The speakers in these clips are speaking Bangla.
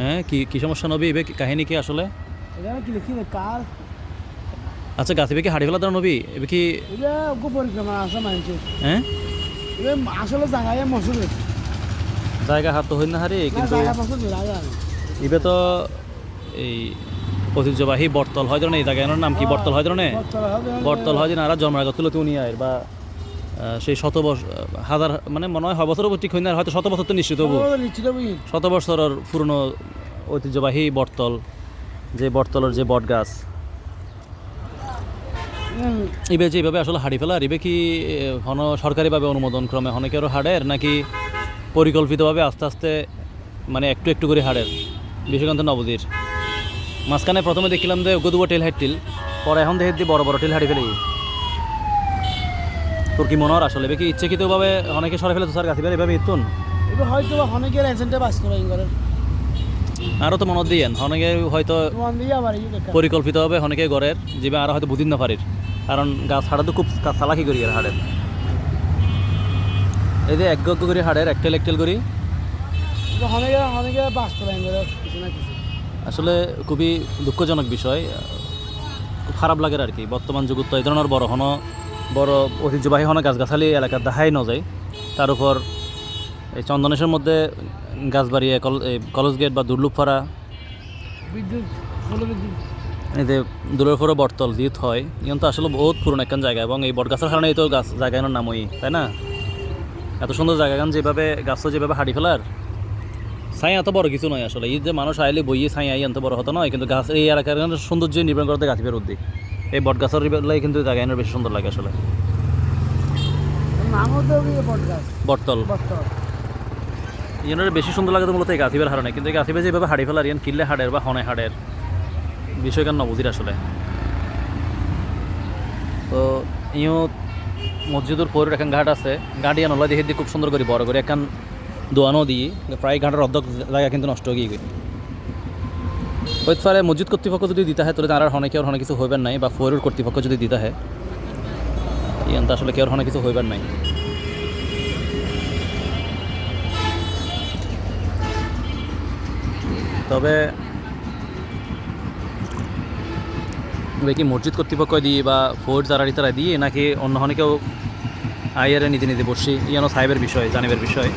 হ্যাঁ কি কি সমস্যা নবী? এবে কাহিনী কি আসলে? কার? আচ্ছা গাছ এবে কি হাড়ি ফেলা নবী? এবে কি হ্যাঁ? আসলে জায়গায় মসুদ জায়গা হাত তো হই না হারে কিন্তু ইবে তো এই ঐতিহ্যবাহী বটতল হয় ধরনের এই জায়গার নাম কি? বটতল হয় ধরনের বটতল হয় যে নারা জন্মাগত তুলে তুনি আয়ের বা সেই শত বছর হাজার মানে মনে হয় বছর ঠিক হই না হয়তো শত বছর তো নিশ্চিত হব। শত বছরের পুরনো ঐতিহ্যবাহী বটতল যে বটতলের যে বট গাছ ইবে যে এইভাবে আসলে হাড়ি ফেলা ইবে কি হন সরকারিভাবে অনুমোদন ক্রমে অনেকেরও হাড়ের নাকি পরিকল্পিতভাবে আস্তে আস্তে মানে একটু একটু করে হাড়ের? বিশ্বকান্ত নবদীর মাঝখানে প্রথমে দেখলাম যে গদুয়া টেল হাইট টিল পরে এখন দেখে দিয়ে বড় বড় টেল হাড়ি ফেলি। তোর কি মনে হয় আসলে? এবে কি ইচ্ছাকৃতভাবে অনেকে সরে ফেলে তো স্যার গাছি এভাবে ইতুন এটা হয়তো অনেকের এজেন্টে বাস্তবায়ন করে আরও তো মনত দিয়েন অনেকে হয়তো মন দেখা। পরিকল্পিতভাবে অনেকে গড়ের যেবে আর হয়তো বুঝিন না পারির কারণ গাছ হাড়া তো খুব চালাকি করি আর হাড়ের। এই যে এক গগ্গ করি হাড়ের একটেল একটেল করি। আসলে খুবই দুঃখজনক বিষয়। খুব খারাপ লাগে আর কি। বর্তমান যুগত এই ধরনের বড় হন বড় ঐতিহ্যবাহী হন গাছগাছালি এলাকার দেখাই ন যায় তার উপর এই চন্দনেশের মধ্যে গাছ বাড়িয়ে কল- এই কলেজ গেট বা দুর্লুপপাড়া বিদ্যুৎ এই যে দূরের বটতল জিত হয় ইয়ন তো আসলে বহুত পুরনো একখান জায়গা এবং এই বটগাছের কারণেই তো গাছ জায়গার নাম ওই তাই না? এত সুন্দর জায়গা গান যেভাবে গাছ যেভাবে হাঁটি ফেলার ছাই এত বড় কিছু নয় আসলে। এই যে মানুষ আইলে বইয়ে ছাই আই এত বড় হতো নয় কিন্তু গাছ এই এলাকার সৌন্দর্য নির্মাণ করতে গাছ বের উদ্দিক এই বট গাছের বেলায় কিন্তু জায়গা এনে বেশি সুন্দর লাগে আসলে। বটতল। ইয়ানের বেশি সুন্দর লাগে তো মূলত এই গাছিবের হারণে কিন্তু এই গাছিবে যেভাবে হাড়ি ফেলার ইয়ান কিল্লে হাড়ের বা হনে হাড়ের বিষয় কেন নবুজির আসলে? তো ইও মসজিদুর পরের এখন ঘাট আছে গাড়ি আনলা দেখে দিয়ে খুব সুন্দর করে বড় করে এখন দোয়ানো দিয়ে প্রায় ঘাটের অর্ধেক জায়গা কিন্তু নষ্ট হয়ে গিয়ে হইতে মসজিদ কর্তৃপক্ষ যদি দিতে হয়, তাহলে তার অনেকে আর অনেক কিছু হইবেন নাই, বা ফোরের কর্তৃপক্ষ যদি দিতে হয় ইয়ান আসলে কেউ অনেক কিছু হইবেন নাই। তবে কি মসজিদ কর্তৃপক্ষ দিয়ে বা ফোর্ট যারা তারা দিয়ে নাকি অন্য অনেকেও আইয়ারে নীতি নীতি বসছি ইয়ানো সাহেবের বিষয়, জানিবের বিষয়?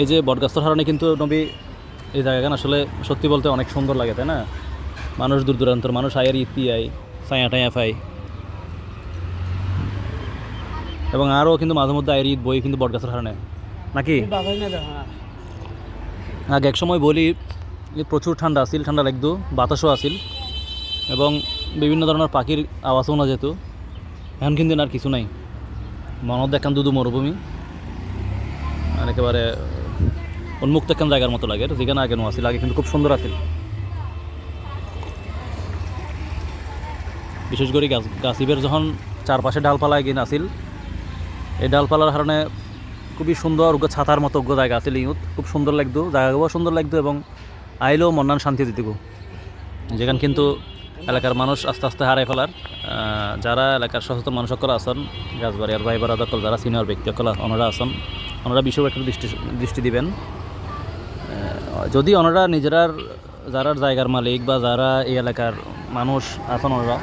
এই যে বটগাস্তর হারণে কিন্তু নবী এই জায়গাখান আসলে সত্যি বলতে অনেক সুন্দর লাগে তাই না? মানুষ দূর দূরান্তর মানুষ আয়ের ইতি আয় সায়া টায়া পাই এবং আরও কিন্তু মাঝে মধ্যে আয়ের ঈদ বই কিন্তু বটগাছের হারণে। নাকি? বাবাই আগে এক সময় বলি যে প্রচুর ঠান্ডা আসিল ঠান্ডা লাগতো বাতাসও আসিল এবং বিভিন্ন ধরনের পাখির আওয়াজও না যেত। এখন কিন্তু আর কিছু নাই। মনত দেখান দুদু মরুভূমি। আর একেবারে উন্মুক্ত একখান জায়গার মতো লাগে? যেখানে আগে নো আসিল আগে কিন্তু খুব সুন্দর আছিল। বিশেষ করে গাছ গাছিবের যখন চারপাশে ডালপালা গিয়ে আসিল এই ডালপালার কারণে খুবই সুন্দর ছাতার মতো জায়গা আছে ইউত খুব সুন্দর লাগতো, জায়গাগুলো সুন্দর লাগতো এবং আইলেও মন্নান শান্তি দিতে যেখানে কিন্তু এলাকার মানুষ আস্তে আস্তে হারাই ফেলার যারা এলাকার সচেতন মানুষ সকল আছেন গাছবাড়ি আর ভাই বারা সকল যারা সিনিয়র ব্যক্তি সকল ওনারা আছেন, ওনারা বিষয়ে একটু দৃষ্টি দৃষ্টি দিবেন। যদি ওনারা নিজেরার, যারা জায়গার মালিক বা যারা এই এলাকার মানুষ আছেন ওনারা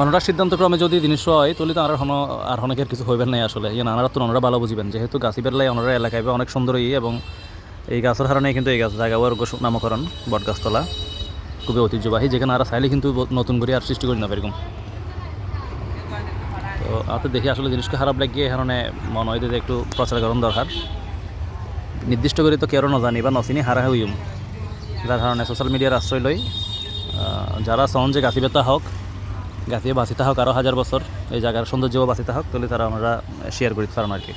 ওনারা সিদ্ধান্ত ক্রমে যদি জিনিস হয়, তাহলে তো আর হন, আর অনেকের কিছু হইবেন নাই আসলে। ইয়ে নানারা তো ওনারা ভালো বুঝবেন। যেহেতু গাছি বেরলাই ওনারা এলাকায় অনেক সুন্দর ই এবং এই গাছের কারণে কিন্তু এই গাছ জায়গা নামকরণ, বটগাছতলা, খুবই ঐতিহ্যবাহী। যেখানে আর চাইলে কিন্তু নতুন করে আর সৃষ্টি করি না এরকম। তো আপনি দেখি আসলে জিনিসকে খারাপ লাগিয়ে কারণে মনে হয় যে একটু প্রচার প্রচারকরণ দরকার। নির্দিষ্ট করে তো কেউ নজানি জানি বা নচিনি হারা হইম যার কারণে সোশ্যাল মিডিয়ার আশ্রয় লই যারা চন যে গাছি বেতা হোক গাছিয়ে বাঁচিতে হোক আরও হাজার বছর এই জায়গার সৌন্দর্যও বাঁচিতে হোক তাহলে তারা আমরা শেয়ার করি পারেন আর কি